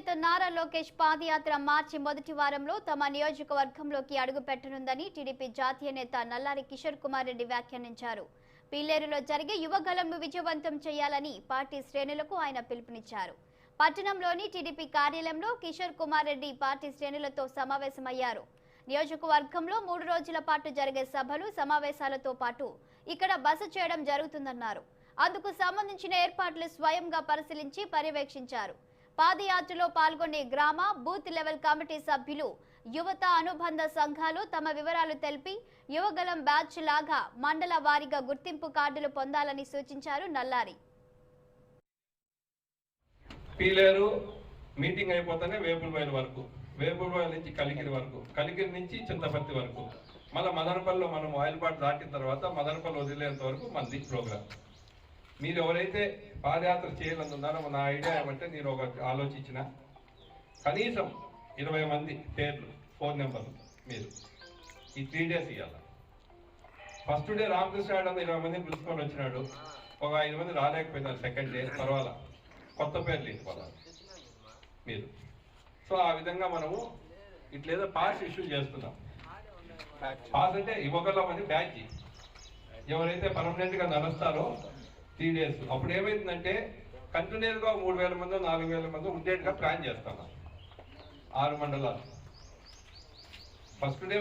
నేత నారా లోకేష్ పాదయాత్ర మార్చి మొదటి వారంలో తమ నియోజకవర్గంలోకి అడుగు పెట్టనుందని టీడీపీ జాతీయ నేత నల్లారి కిషోర్ కుమార్ రెడ్డి వ్యాఖ్యానించారు. పీలేరులో జరిగే యువగలంను విజయవంతం చేయాలని పార్టీ శ్రేణులకు ఆయన పిలుపునిచ్చారు. పట్టణంలోని టీడీపీ కార్యాలయంలో కిషోర్ కుమార్ రెడ్డి పార్టీ శ్రేణులతో సమావేశమయ్యారు. నియోజకవర్గంలో మూడు రోజుల పాటు జరిగే సభలు సమావేశాలతో పాటు ఇక్కడ బస చేయడం జరుగుతుందన్నారు. అందుకు సంబంధించిన ఏర్పాట్లు స్వయంగా పరిశీలించి పర్యవేక్షించారు. పాదయాత్రలో పాల్గొనే గ్రామ బూత్ లెవెల్ కమిటీ సభ్యులు యువత అనుబంధ సంఘాలు తమ వివరాలు తెలిపి యువగలం బ్యాచ్ లాగా మండల వారీగా గుర్తింపు కార్డులు పొందాలని సూచించారు నల్లారి. పీలేరు మీటింగ్ అయిపోతేనే వేపులబయలు వరకు వేపులబయలు నుంచి కలికిరి వరకు కలికిరి నుంచి చింతపత్తి వరకు. మళ్ళీ మదనపల్లిలో మనం ఆయిల్ పాటు దాటిన తర్వాత మదనపల్లి వదిలేంత వరకు మనది ప్రోగ్రామ్. మీరు ఎవరైతే పాదయాత్ర చేయాలనున్నారో నా ఐడియా ఏమంటే నేను ఒక ఆలోచించిన కనీసం ఇరవై మంది పేర్లు ఫోన్ నెంబర్లు మీరు. ఈ త్రీ డేస్ ఇవ్వాలి ఫస్ట్ డే రామకృష్ణ యాదవ్ ఇరవై మందిని పిలుచుకొని వచ్చినాడు. ఒక ఐదు మంది రాలేకపోయినారు సెకండ్ డే పర్వాలా? కొత్త పేర్లు తీసుకోవాలి మీరు. సో ఆ విధంగా మనము ఇట్లేదో పాస్ ఇష్యూ చేస్తున్నాం. పాస్ అంటే ఇవ్వగలమని బ్యాచ్. ఎవరైతే పర్మనెంట్గా నడుస్తారో త్రీ డేస్. అప్పుడు ఏమైందంటే కంటిన్యూస్గా మూడు వేల మంది నాలుగు వేల మంది ఉండేట్టుగా ప్లాన్ చేస్తాను ఆరు మండలాలు. First day